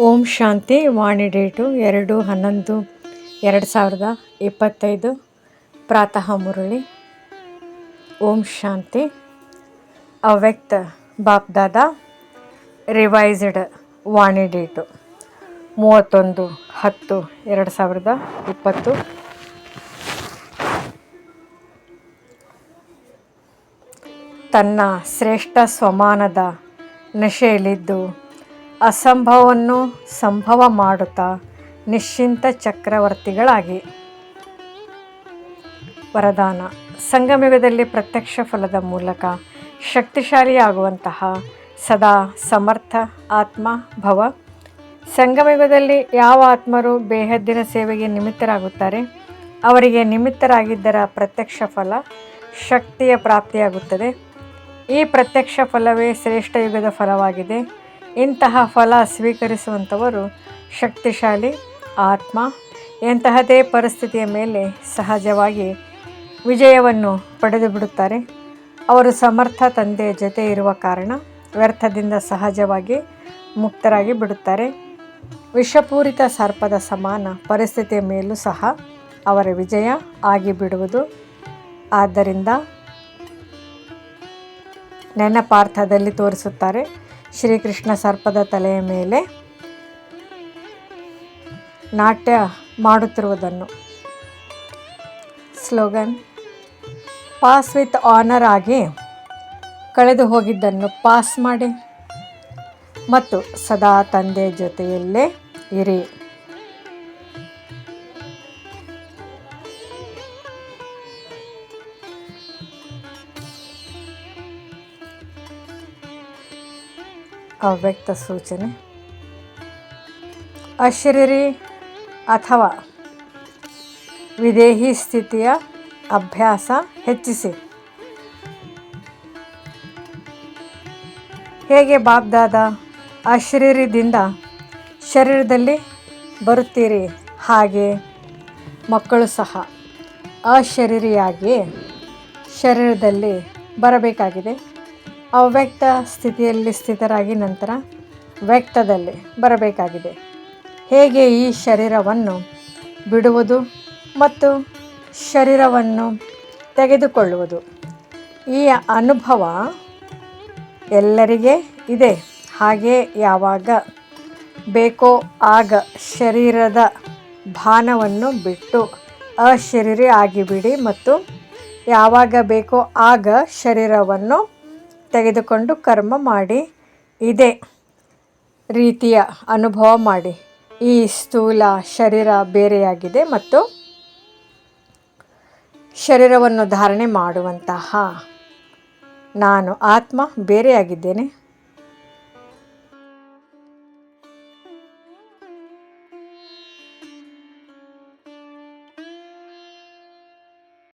ಓಂ ಶಾಂತಿ ವಾಣಿ date ಎರಡು ಹನ್ನೊಂದು ಎರಡು ಸಾವಿರದ ಇಪ್ಪತ್ತೈದು. ಪ್ರಾತಃ ಮುರಳಿ. ಓಂ ಶಾಂತಿ. ಅವ್ಯಕ್ತ ಬಾಪ್ದಾದ ರಿವೈಸ್ಡ್ ವಾಣಿ ಡೇಟು ಮೂವತ್ತೊಂದು ಹತ್ತು ಎರಡು ಸಾವಿರದ ಇಪ್ಪತ್ತು. ತನ್ನ ಶ್ರೇಷ್ಠ ಸ್ವಮಾನದ ನಶೆಯಲ್ಲಿದ್ದು ಅಸಂಭವವನ್ನು ಸಂಭವ ಮಾಡುತ್ತಾ ನಿಶ್ಚಿಂತ ಚಕ್ರವರ್ತಿಗಳಾಗಿ. ವರದಾನ. ಸಂಗಮಯುಗದಲ್ಲಿ ಪ್ರತ್ಯಕ್ಷ ಫಲದ ಮೂಲಕ ಶಕ್ತಿಶಾಲಿಯಾಗುವಂತಹ ಸದಾ ಸಮರ್ಥ ಆತ್ಮ ಭವ. ಸಂಗಮಯುಗದಲ್ಲಿ ಯಾವ ಆತ್ಮರು ಬೇಹದ್ದಿನ ಸೇವೆಗೆ ನಿಮಿತ್ತರಾಗುತ್ತಾರೆ? ಅವರಿಗೆ ನಿಮಿತ್ತರಾಗಿದ್ದರ ಪ್ರತ್ಯಕ್ಷ ಫಲ ಶಕ್ತಿಯ ಪ್ರಾಪ್ತಿಯಾಗುತ್ತದೆ. ಈ ಪ್ರತ್ಯಕ್ಷ ಫಲವೇ ಶ್ರೇಷ್ಠ ಯುಗದ ಫಲವಾಗಿದೆ. ಇಂತಹ ಫಲ ಸ್ವೀಕರಿಸುವಂಥವರು ಶಕ್ತಿಶಾಲಿ ಆತ್ಮ. ಎಂತಹದೇ ಪರಿಸ್ಥಿತಿಯ ಮೇಲೆ ಸಹಜವಾಗಿ ವಿಜಯವನ್ನು ಪಡೆದು ಬಿಡುತ್ತಾರೆ ಅವರು ಸಮರ್ಥ ತಂದೆಯ ಜೊತೆ ಇರುವ ಕಾರಣ ವ್ಯರ್ಥದಿಂದ ಸಹಜವಾಗಿ ಮುಕ್ತರಾಗಿ ಬಿಡುತ್ತಾರೆ. ವಿಷಪೂರಿತ ಸರ್ಪದ ಸಮಾನ ಪರಿಸ್ಥಿತಿಯ ಮೇಲೂ ಸಹ ಅವರ ವಿಜಯ ಆಗಿಬಿಡುವುದು. ಆದ್ದರಿಂದ ನೆನಪಾರ್ಥದಲ್ಲಿ ತೋರಿಸುತ್ತಾರೆ. ಶ್ರೀಕೃಷ್ಣ ಸರ್ಪದ ತಲೆಯ ಮೇಲೆ ನಾಟ್ಯ ಮಾಡುತ್ತಿರುವುದನ್ನು. ಸ್ಲೋಗನ್, ಪಾಸ್ ವಿತ್ ಆನರ್ ಆಗಿ ಕಳೆದು ಹೋಗಿದ್ದನ್ನು ಪಾಸ್ ಮಾಡಿ. ಮತ್ತು ಸದಾ ತಂದೆ ಜೊತೆಯಲ್ಲೇ ಇರಿ. ಅವ್ಯಕ್ತ ಸೂಚನೆ. ಅಶರೀರಿ ಅಥವಾ ವಿದೇಹಿ ಸ್ಥಿತಿಯ ಅಭ್ಯಾಸ ಹೆಚ್ಚಿಸಿ. ಹೇಗೆ ಬಾಬ್ದಾದ ಅಶರೀರದಿಂದ ಶರೀರದಲ್ಲಿ ಬರುತ್ತೀರಿ? ಹಾಗೆ ಮಕ್ಕಳು ಸಹ ಅಶರೀರಿಯಾಗಿ ಶರೀರದಲ್ಲಿ ಬರಬೇಕಾಗಿದೆ. ಅವ್ಯಕ್ತ ಸ್ಥಿತಿಯಲ್ಲಿ ಸ್ಥಿತರಾಗಿ ನಂತರ ವ್ಯಕ್ತದಲ್ಲಿ ಬರಬೇಕಾಗಿದೆ. ಹೇಗೆ ಈ ಶರೀರವನ್ನು ಬಿಡುವುದು ಮತ್ತು ಶರೀರವನ್ನು ತೆಗೆದುಕೊಳ್ಳುವುದು? ಈ ಅನುಭವ ಎಲ್ಲರಿಗೆ ಇದೆ. ಹಾಗೆ ಯಾವಾಗ ಬೇಕೋ ಆಗ ಶರೀರದ ಭಾನವನ್ನು ಬಿಟ್ಟು ಅಶರೀರಿ ಆಗಿಬಿಡಿ ಮತ್ತು ಯಾವಾಗ ಬೇಕೋ ಆಗ ಶರೀರವನ್ನು ತೆಗೆದುಕೊಂಡು ಕರ್ಮ ಮಾಡಿ, ಇದೇ ರೀತಿಯ ಅನುಭವ ಮಾಡಿ. ಈ ಸ್ಥೂಲ ಶರೀರ ಬೇರೆಯಾಗಿದೆ ಮತ್ತು ಶರೀರವನ್ನು ಧಾರಣೆ ಮಾಡುವಂತಹ ನಾನು ಆತ್ಮ ಬೇರೆಯಾಗಿದ್ದೇನೆ.